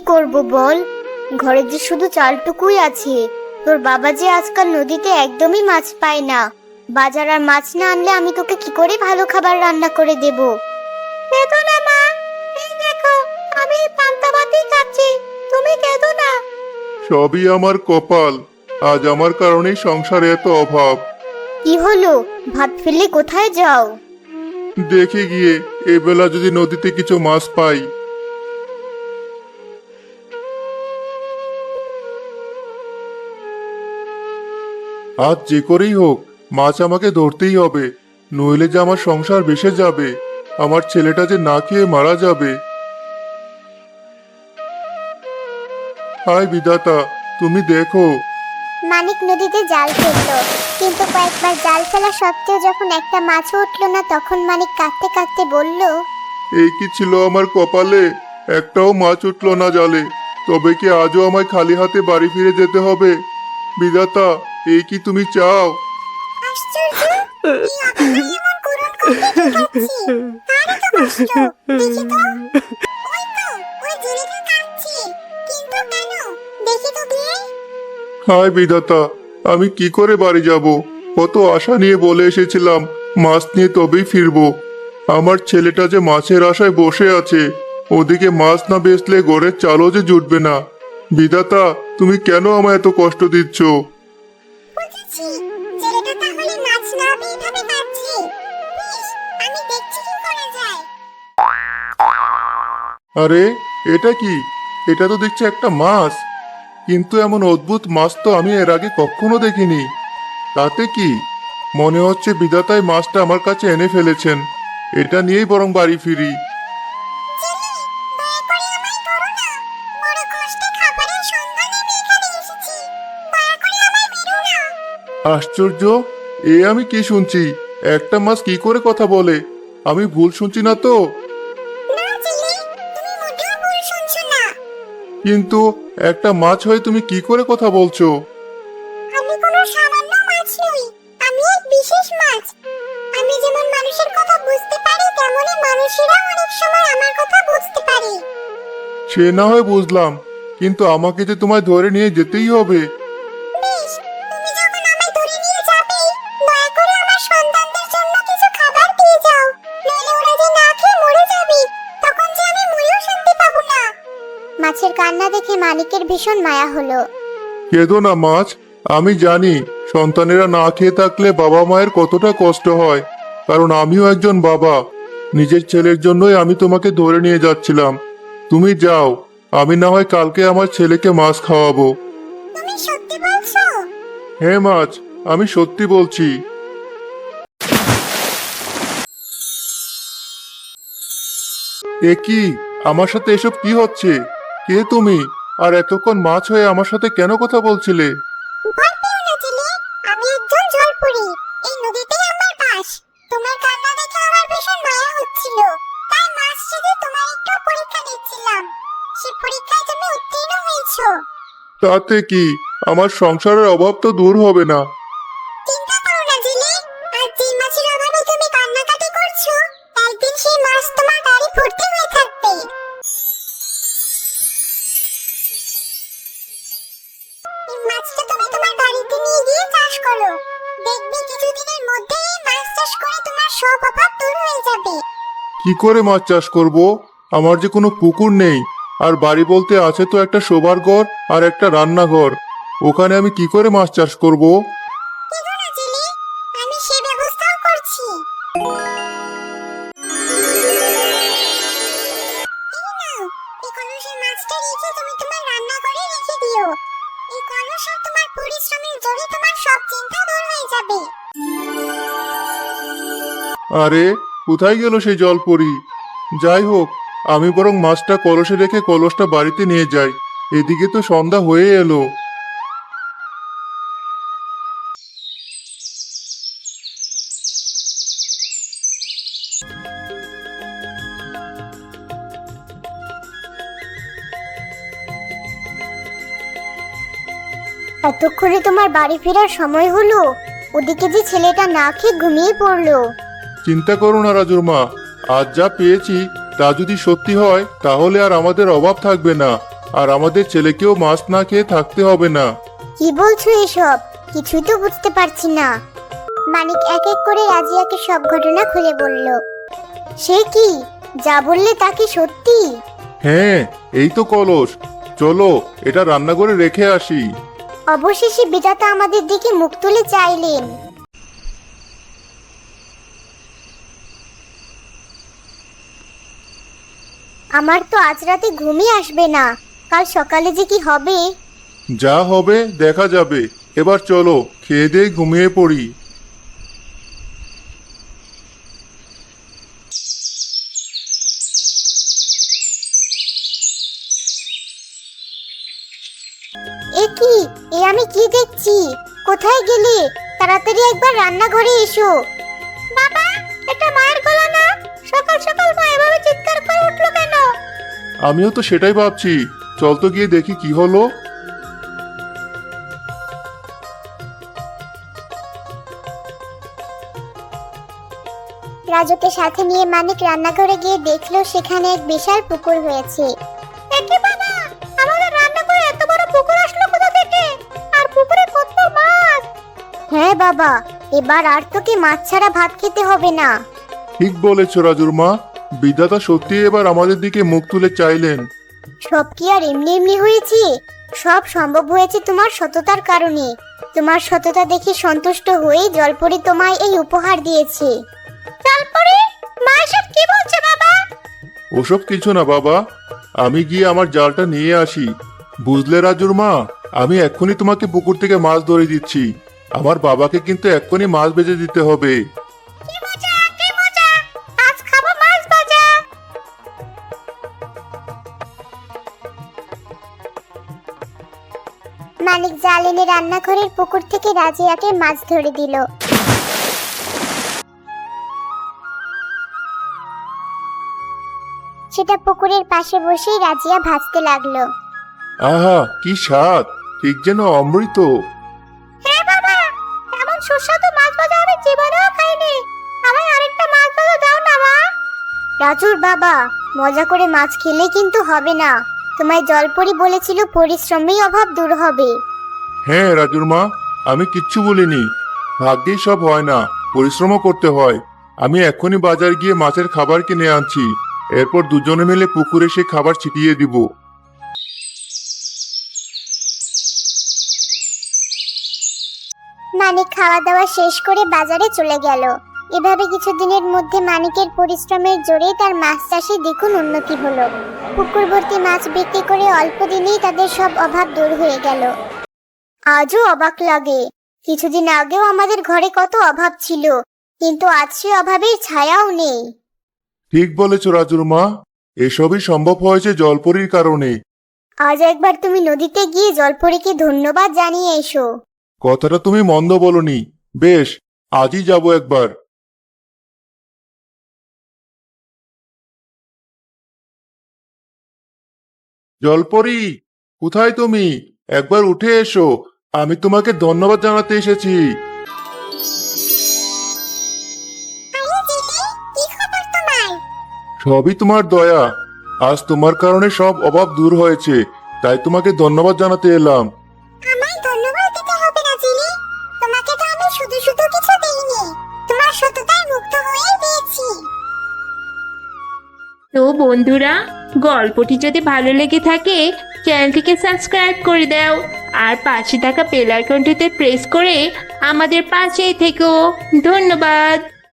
খাব বল? ঘরে যে শুধু চালটুকুই আছে। তোর বাবা যে আজকাল নদীতে একদমই মাছ পায় না। বাজার আর মাছ না আনলে আমি তোকে কি করে ভালো খাবার রান্না করে দেব? কেঁদো না মা। এই দেখো আমি পান্তা ভাতই খাচ্ছি। তুমি কেঁদো না। সবই আমার কপাল। আজ আমার কারণেই সংসারে এত অভাব। কি হলো? ভাত ফেললে কোথায় যাও? দেখে গিয়ে এবেলা যদি নদীতে কিছু মাছ পাই আজ যে করেই হোক মাছ আমাকে ধরতেই হবে। নইলে যে আমার সংসার ভেসে যাবে আমার ছেলেটা যে না খেয়ে মারা যাবে। হায় বিধাতা তুমি দেখো। মানিক নদীতে জাল ফেলল কিন্তু কয়েকবার জাল ফেলা সত্ত্বেও যখন একটা মাছও উঠল না তখন মানিক কাঁদতে কাঁদতে বলল এই কি ছিল আমার কপালে? একটাও মাছ উঠল না জালে। তবে কি আজও আমায় খালি হাতে বাড়ি ফিরে যেতে হবে? বিধাতা এই কি তুমি চাও আশ্চর্য এই আকাশে এমন করুণ কণ্ঠে কি কাঁদছি? কার এত কষ্ট? দেখি তো। ওই তো, ওই জেলেটা কাঁদছে। কিন্তু কেন? দেখি তো গিয়ে। হায় বিধাতা আমি কি করে বাড়ি যাব কত আশা নিয়ে বলে এসেছিলাম মাছ নিয়ে তবেই ফিরবো আমার ছেলেটা যে মাছের আশায় বসে আছে ওদিকে মাছ না বেচলে ঘরের চালও যে জুটবে না বিধাতা তুমি কেন আমায় এত কষ্ট দিচ্ছ বুঝেছি, জেলেটা তাহলে মাছ না আমি দেখছি কি যায়। আরে এটা কি? এটা তো দেখছি একটা মাছ। কিন্তু এমন অদ্ভুত মাছ তো আমি এর আগে কখনো দেখিনি। তাতে কি? মনে হচ্ছে বিধাতাই মাছটা আমার কাছে এনে ফেলেছেন। এটা নিয়েই বরং বাড়ি ফিরি। আশ্চর্য এ আমি কি শুনছি? একটা মাছ কি করে কথা বলে? আমি ভুল শুনছি না তো। কিন্তু একটা মাছ হয়ে তুমি কি করে কথা বলছো? আমি কোনো সামান্য মাছ নই আমি এক বিশেষ মাছ। আমি যেমন মানুষের কথা বুঝতে পারি তেমনি মানুষেরাও অনেক সময় আমার কথা বুঝতে পারে। সে না হয় বুঝলাম কিন্তু আমাকে যে তোমায় ধরে নিয়ে যেতেই হবে। কান্না দেখে মানিকের ভীষণ মায়া হলো। কেঁদো না মাছ। আমি জানি সন্তানেরা না খেয়ে থাকলে বাবা মায়ের কতটা কষ্ট হয়। কারণ আমিও একজন বাবা। নিজের ছেলের জন্যই আমি তোমাকে ধরে নিয়ে যাচ্ছিলাম। তুমি যাও। আমি না হয় কালকে আমার ছেলেকে মাছ খাওয়াবো। তুমি সত্যি বলছো? হ্যাঁ মাছ। আমি সত্যি বলছি। এ কি আমার সাথে এসব কি হচ্ছে? কে তুমি? আর এতক্ষণ মাছ হয়ে আমার সাথে কেন কথা বলছিলে? ভয় পেও না জেলে। আমি একজন জলপুরি। এই নদীতেই আমার বাস। তোমার কান্না দেখে আমার ভীষণ মায়া হচ্ছিল। তাই মাছ সেজে তোমার একটু পরীক্ষা দিচ্ছিলাম। সে পরীক্ষায় তুমি উত্তীর্ণ হয়েছো। তাতে কি? আমার সংসারের অভাব তো দূর হবে না। করো দেখবে কিছুদিনের মাছ চাষ করে তোমার সব অভাব দূর হয়ে যাবে। কি করে মাছ চাষ করব? আমার যে কোনো পুকুর নেই। আর বাড়ি বলতে আছে তো একটা শোবার ঘর আর একটা রান্নাঘর। ওখানে আমি কি করে মাছ চাষ করব? যাবে। আরে কোথায় গেল সেই জলপরি? যাই হোক আমি বরং মাছটা কলসে রেখে কলসটা বাড়িতে নিয়ে যাই। এদিকে তো সন্ধ্যা হয়ে এলো। এতক্ষণে তোমার বাড়ি ফেরার সময় হলো? ওদিকে যে ছেলেটা না খেয়ে ঘুমিয়ে পড়ল। চিন্তা করো না রাজুর মা। আজ যা পেয়েছি তা যদি সত্যি হয় তাহলে আর আমাদের অভাব থাকবে না। আর আমাদের ছেলেকেও মাছ না খেয়ে থাকতে হবে না। কি বলছো এসব? কিছুই তো বুঝতে পারছি না। মানিক এক এক করে রাজিয়াকে সব ঘটনা খুলে বলল। সে কি? যা বললে তা কি সত্যি? হ্যাঁ এই তো কলস। চলো এটা রান্না করে রেখে আসি। অবশেষে বিধাতা আমাদের দিকে মুখ তুলে চাইলেন। আমার তো আজ রাতে ঘুমই আসবে না। কাল সকালে যে কি হবে? যা হবে দেখা যাবে। এবার চলো, খেয়ে দিয়ে ঘুমিয়ে পড়ি। তাড়াতাড়ি একবার রান্নাঘরে এসো। বাবা এটা মায়ের গলা না? সকাল সকাল মা এভাবে চিৎকার করে উঠল কেন? আমিও তো সেটাই ভাবছি। চল তো গিয়ে দেখি কি হলো। রাজুকে সাথে নিয়ে মানিক রান্নাঘরে গিয়ে দেখল সেখানে এক বিশাল পুকুর হয়েছে বাবা এবার আর তোকে মাছ ছাড়া ভাত খেতে হবে না। ঠিক বলেছ রাজুর মা বিধাতা সত্যি এবার আমাদের দিকে মুখ তুলে চাইলেন। সব কি আর এমনি এমনি হয়েছে? সব সম্ভব হয়েছে তোমার সততার কারণে। তোমার সততা দেখে সন্তুষ্ট হয়ে জলপরি তোমায় এই উপহার দিয়েছে। জলপরি? মা এসব কি বলছে বাবা? ওসব কিছু না বাবা আমি গিয়ে আমার জালটা নিয়ে আসি। বুঝলে রাজুর মা আমি এক্ষুনি তোমাকে পুকুর থেকে মাছ ধরে দিচ্ছি। আমার বাবাকে কিন্তু এক্ষুনি মাছ বেজে দিতে হবে। কি মজা কি মজা। আজ খাব মাছ ভাজা। মানিক জাল এনে রান্নাঘরের পুকুর থেকে রাজিয়াকে মাছ ধরে দিল। সেটা পুকুরের পাশে বসেই রাজিয়া ভাজতে লাগল। আহা কি স্বাদ! ঠিক যেন অমৃত। সুস্বাদু মাছ ভাজা আমি জীবনেও খাইনি। আমায় আরেকটা মাছ ভাজা দাও না, মা। রাজুর বাবা, মজা করে মাছ খেলে কিন্তু হবে না। তোমায় জলপরি বলেছিল পরিশ্রমেই অভাব দূর হবে। হ্যাঁ রাজুর মা, আমি কিচ্ছু বলিনি। ভাগ্যেই সব হয় না, পরিশ্রমও করতে হয়। আমি এক্ষুনি বাজার গিয়ে মাছের খাবার কিনে আনছি। এরপর দুজনে মিলে পুকুরে সে খাবার ছিটিয়ে দিব। মানিক খাওয়া দাওয়া শেষ করে বাজারে চলে গেল। এভাবে কিছুদিনের মধ্যে মানিকের পরিশ্রমের জোরে তার মাছ চাষে দেখুন উন্নতি হলো। পুকুর ভর্তি মাছ বিক্রি করে অল্প দিনেই তাদের সব অভাব দূর হয়ে গেল। আজও অবাক লাগে। কিছুদিন আগেও আমাদের ঘরে কত অভাব ছিল কিন্তু আজ সে অভাবের ছায়াও নেই। ঠিক বলেছ রাজুর মা এসবই সম্ভব হয়েছে জলপরির কারণে। আজ একবার তুমি নদীতে গিয়ে জলপরীকে ধন্যবাদ জানিয়ে এসো। কথাটা তুমি মন্দ বলনি। বেশ আজই যাব একবার। জলপরি কোথায় তুমি? একবার উঠে এসো। আমি তোমাকে ধন্যবাদ জানাতে এসেছি। সবই তোমার দয়া। আজ তোমার কারণে সব অভাব দূর হয়েছে তাই তোমাকে ধন্যবাদ জানাতে এলাম। শুধু কিছু দেইনি, তোমার সততায় মুক্ত হয়ে তো বন্ধুরা, গল্পটি যদি ভালো লেগে থাকে, চ্যানেলটিকে সাবস্ক্রাইব করে দাও, আর পাশে থাকা বেল আইকনটিতে প্রেস করে আমাদের পাশেই থেকো। ধন্যবাদ।